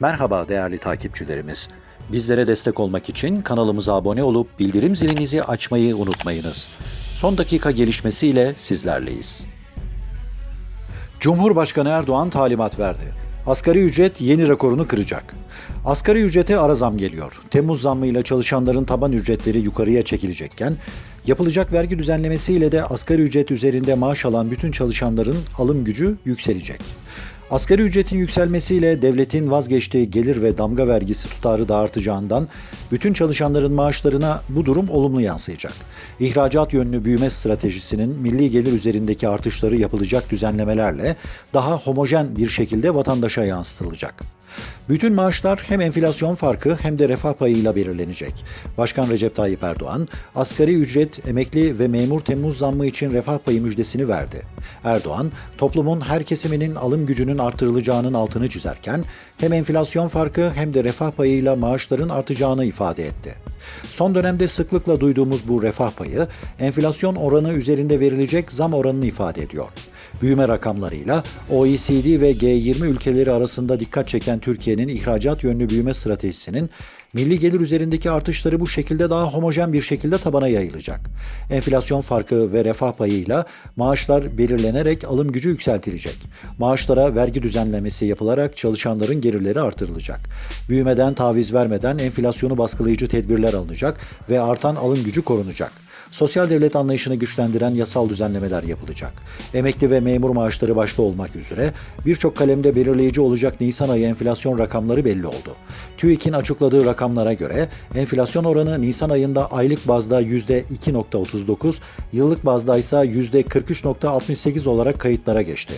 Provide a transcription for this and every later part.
Merhaba değerli takipçilerimiz. Bizlere destek olmak için kanalımıza abone olup bildirim zilinizi açmayı unutmayınız. Son dakika gelişmesiyle sizlerleyiz. Cumhurbaşkanı Erdoğan talimat verdi. Asgari ücret yeni rekorunu kıracak. Asgari ücrete ara zam geliyor. Temmuz zammıyla çalışanların taban ücretleri yukarıya çekilecekken, yapılacak vergi düzenlemesiyle de asgari ücret üzerinde maaş alan bütün çalışanların alım gücü yükselecek. Asgari ücretin yükselmesiyle devletin vazgeçtiği gelir ve damga vergisi tutarı da artacağından bütün çalışanların maaşlarına bu durum olumlu yansıyacak. İhracat yönlü büyüme stratejisinin milli gelir üzerindeki artışları yapılacak düzenlemelerle daha homojen bir şekilde vatandaşa yansıtılacak. Bütün maaşlar hem enflasyon farkı hem de refah payıyla belirlenecek. Başkan Recep Tayyip Erdoğan, asgari ücret, emekli ve memur Temmuz zammı için refah payı müjdesini verdi. Erdoğan, toplumun her kesiminin alım gücünün artırılacağının altını çizerken, hem enflasyon farkı hem de refah payıyla maaşların artacağını ifade etti. Son dönemde sıklıkla duyduğumuz bu refah payı, enflasyon oranı üzerinde verilecek zam oranını ifade ediyor. Büyüme rakamlarıyla OECD ve G20 ülkeleri arasında dikkat çeken Türkiye'nin ihracat yönlü büyüme stratejisinin milli gelir üzerindeki artışları bu şekilde daha homojen bir şekilde tabana yayılacak. Enflasyon farkı ve refah payıyla maaşlar belirlenerek alım gücü yükseltilecek. Maaşlara vergi düzenlemesi yapılarak çalışanların gelirleri artırılacak. Büyümeden taviz vermeden enflasyonu baskılayıcı tedbirler alınacak ve artan alım gücü korunacak. Sosyal devlet anlayışını güçlendiren yasal düzenlemeler yapılacak. Emekli ve memur maaşları başta olmak üzere birçok kalemde belirleyici olacak Nisan ayı enflasyon rakamları belli oldu. TÜİK'in açıkladığı rakamlara göre enflasyon oranı Nisan ayında aylık bazda %2.39, yıllık bazda ise %43.68 olarak kayıtlara geçti.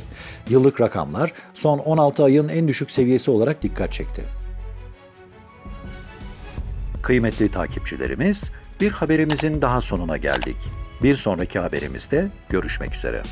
Yıllık rakamlar son 16 ayın en düşük seviyesi olarak dikkat çekti. Kıymetli takipçilerimiz, bir haberimizin daha sonuna geldik. Bir sonraki haberimizde görüşmek üzere.